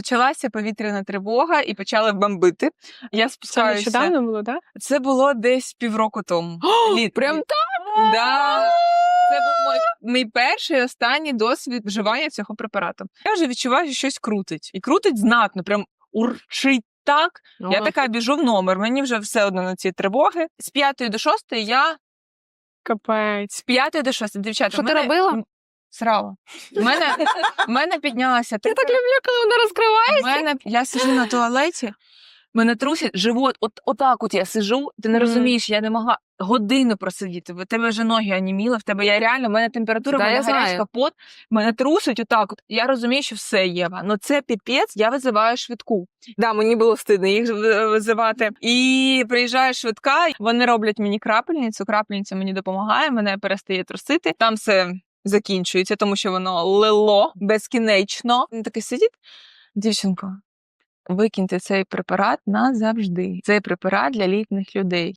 Почалася повітряна тривога і почали бомбити. Я Це нещодавно було, так? Це було десь півроку тому. Літ. Прям так? Да. Це був мій, мій перший і останній досвід вживання цього препарату. Я вже відчуваю, що щось крутить. І крутить знатно, прям урчить так. Я така біжу в номер, мені вже все одно на ці тривоги. З п'ятої до шостої я Капець. з п'ятої до шостої, дівчата. Що в ти робила? Срала. У мене, в мене піднялася Я так люблю, коли вона розкриває. У мене я сижу на туалеті, мене трусить живот. От отак от я сижу. Ти не розумієш, я не могла годину просидіти. В тебе вже ноги аніміли, в тебе я реально, в мене температура, в Да, мене я знаю. гарячка пот, мене трусить отак. От я розумію, що все Єва. Ну це піпець, я визиваю швидку. Да, мені було стидно їх в- визивати. І приїжджає швидка, вони роблять мені крапельницю. Крапельниця мені допомагає, мене перестає трусити. Там все закінчується, тому що воно лило безкінечно. Він такий сидить. Дівчинко, викиньте цей препарат назавжди. Цей препарат для літніх людей.